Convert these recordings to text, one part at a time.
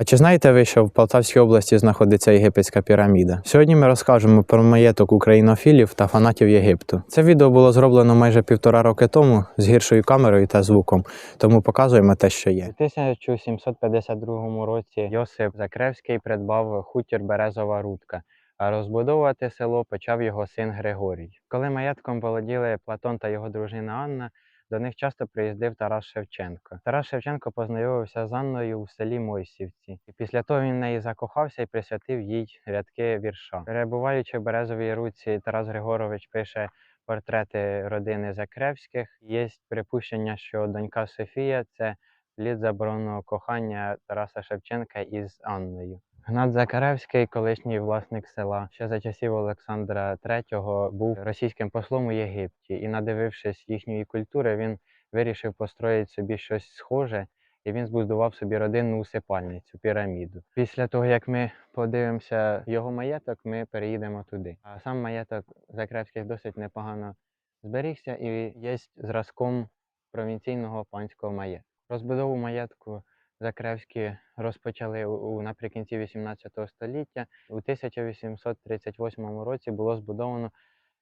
А чи знаєте ви, що в Полтавській області знаходиться єгипетська піраміда? Сьогодні ми розкажемо про маєток українофілів та фанатів Єгипту. Це відео було зроблено майже півтора роки тому з гіршою камерою та звуком, тому показуємо те, що є. У 1752 році Йосип Закревський придбав хутір Березова Рудка. А розбудовувати село почав його син Григорій. Коли маєтком володіли Платон та його дружина Анна, до них часто приїздив Тарас Шевченко. Тарас Шевченко познайомився з Анною у селі Мойсівці, і після того він в неї закохався і присвятив їй рядки вірша. Перебуваючи в Березовій руці, Тарас Григорович пише портрети родини Закревських. Є припущення, що донька Софія це плід забороненого кохання Тараса Шевченка із Анною. Гнат Закаревський, колишній власник села, ще за часів Олександра III був російським послом у Єгипті, і, надивившись їхньої культури, він вирішив построїти собі щось схоже, і він збудував собі родинну усипальницю, піраміду. Після того, як ми подивимося його маєток, ми переїдемо туди. А сам маєток Закревських досить непогано зберігся і є зразком провінційного панського маєтку. Розбудову маєтку Закревські розпочали у, наприкінці 18 століття. У 1838 році було збудовано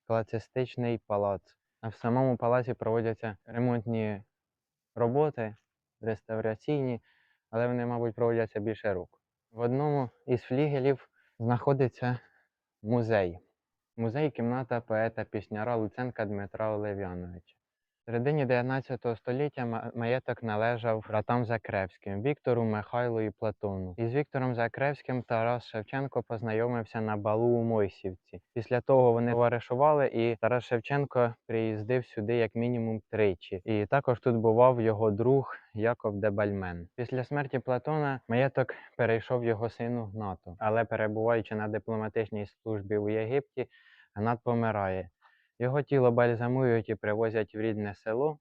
класицистичний палац. А в самому палаці проводяться ремонтні роботи, реставраційні, але вони, мабуть, проводяться більше року. В одному із флігелів знаходиться музей. Музей кімната поета пісняра Луценка Дмитра Олев'яновича. Середині 19 століття ма- маєток належав братам Закревським Віктору, Михайлу і Платону. Із Віктором Закревським Тарас Шевченко познайомився на балу у Мойсівці. Після того вони товаришували, і Тарас Шевченко приїздив сюди як мінімум тричі. І також тут бував його друг Яков Дебальмен. Після смерті Платона маєток перейшов його сину Гнату, але перебуваючи на дипломатичній службі у Єгипті, Гнат помирає. Його тіло бальзамують і привозять в рідне село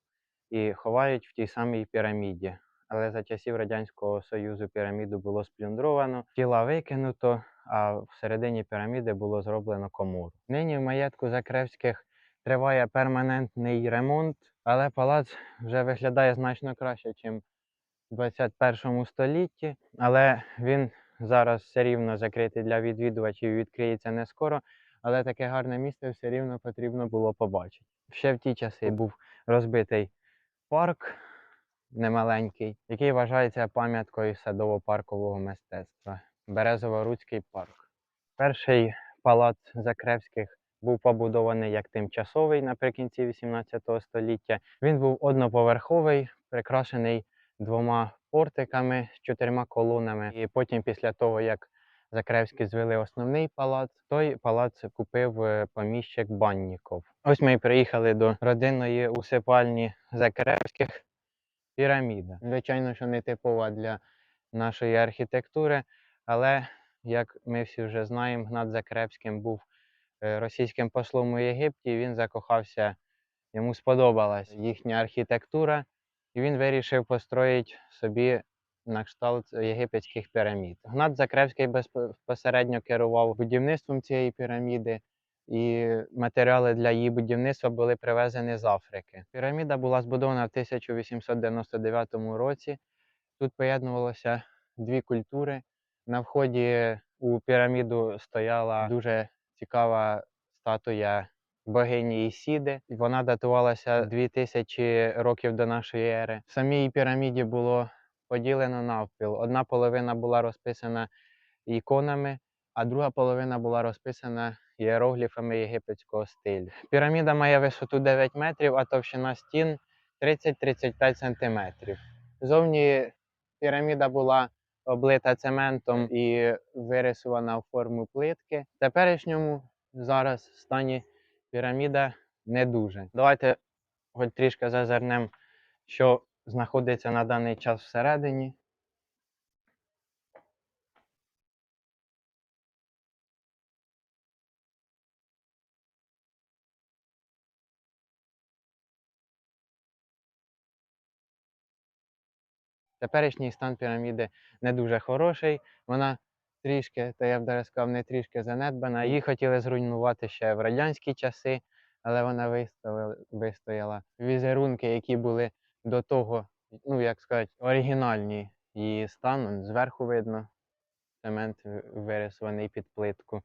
і ховають в тій самій піраміді. Але за часів Радянського Союзу піраміду було сплюндровано, тіла викинуто, а всередині піраміди було зроблено комору. Нині в маєтку Закревських триває перманентний ремонт, але палац вже виглядає значно краще, ніж в 21 столітті. Але він зараз все рівно закритий для відвідувачів і відкриється не скоро але таке гарне місце все рівно потрібно було побачити. Ще в ті часи був розбитий парк немаленький, який вважається пам'яткою садово-паркового мистецтва Березово-Руцький парк. Перший палац Закревських був побудований як тимчасовий наприкінці 18 століття. Він був одноповерховий, прикрашений двома портиками з чотирма колонами. І потім, після того, як Закревські звели основний палац. Той палац купив е, поміщик Банніков. Ось ми приїхали до родинної усипальні Закревських піраміда. Звичайно, що не типова для нашої архітектури, але як ми всі вже знаємо, Гнат Закревським був е, російським послом у Єгипті. Він закохався, йому сподобалась їхня архітектура, і він вирішив построїти собі на кшталт єгипетських пірамід. Гнат Закревський безпосередньо керував будівництвом цієї піраміди, і матеріали для її будівництва були привезені з Африки. Піраміда була збудована в 1899 році. Тут поєднувалося дві культури. На вході у піраміду стояла дуже цікава статуя богині Ісіди. Вона датувалася 2000 років до нашої ери. В самій піраміді було поділено навпіл. Одна половина була розписана іконами, а друга половина була розписана іерогліфами єгипетського стилю. Піраміда має висоту 9 метрів, а товщина стін 30-35 сантиметрів. Зовні піраміда була облита цементом і вирисована в форму плитки. В теперішньому зараз стані піраміда не дуже. Давайте хоч трішки зазирнемо, що знаходиться на даний час всередині. Теперішній стан піраміди не дуже хороший. Вона трішки, та я б даже сказав, не трішки занедбана. Її хотіли зруйнувати ще в радянські часи, але вона вистояла. Візерунки, які були до того, ну як сказати, оригінальні, її стан. Зверху видно цемент вирисований під плитку.